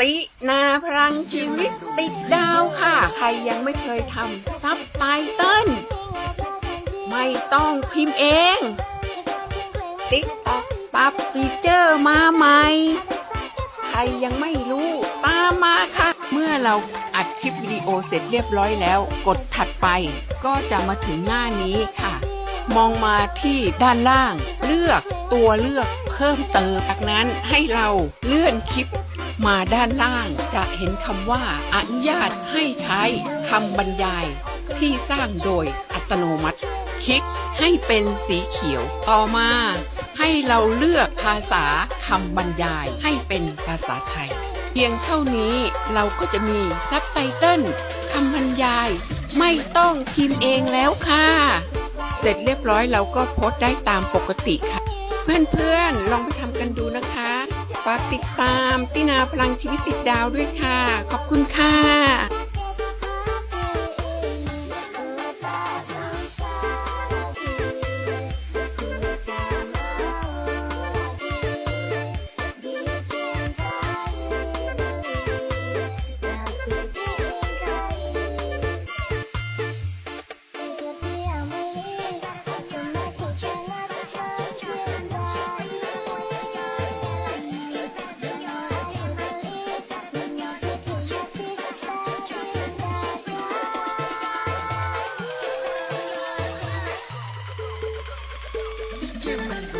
ตินาพลังชีวิตติดดาวค่ะ ใครยังไม่เคยทำซับไตเติ้ลไม่ต้องพิมพ์เองติ๊กตอกปรับฟีเจอร์มาใหม่ ใครยังไม่รู้ตามมาค่ะ เมื่อเราอัดคลิปวิดีโอเสร็จเรียบร้อยแล้ว กดถัดไปก็จะมาถึงหน้านี้ค่ะ มองมาที่ด้านล่าง เลือกตัวเลือกเพิ่มเติมจากนั้นให้เราเลื่อนคลิป มาด้านล่างจะเห็นคำว่าอนุญาตให้ใช้คำบรรยาย ที่สร้างโดยอัตโนมัติ คลิกให้เป็นสีเขียว ต่อมา ให้เราเลือกภาษาคำบรรยายให้เป็นภาษาไทย เพียงเท่านี้เราก็จะมีซับไตเติลคำบรรยาย ไม่ต้องพิมพ์เองแล้วค่ะ เสร็จเรียบร้อยเราก็โพสต์ได้ตามปกติค่ะ เพื่อนๆลองไปทำกันดู ฝากติดตามตินาพลังชีวิตติดดาวด้วยค่ะ ขอบคุณค่ะ you.